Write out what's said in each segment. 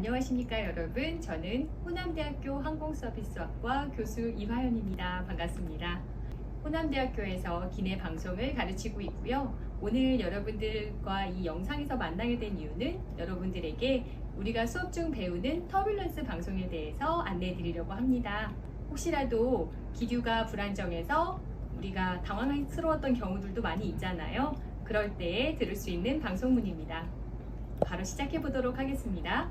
안녕하십니까 여러분. 저는 호남대학교 항공서비스학과 교수 이화연입니다. 반갑습니다. 호남대학교에서 기내 방송을 가르치고 있고요. 오늘 여러분들과 이 영상에서 만나게 된 이유는 여러분들에게 우리가 수업 중 배우는 터뷸런스 방송에 대해서 안내해 드리려고 합니다. 혹시라도 기류가 불안정해서 우리가 당황스러웠던 경우들도 많이 있잖아요. 그럴 때에 들을 수 있는 방송문입니다. 바로 시작해 보도록 하겠습니다.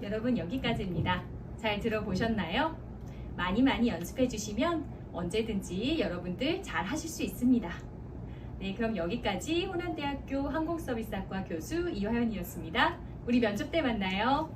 여러분 여기까지입니다. 잘 들어보셨나요? 많이 많이 연습해 주시면 언제든지 여러분들 잘 하실 수 있습니다. 네, 그럼 여기까지 호남대학교 항공서비스학과 교수 이화연이었습니다. 우리 면접 때 만나요.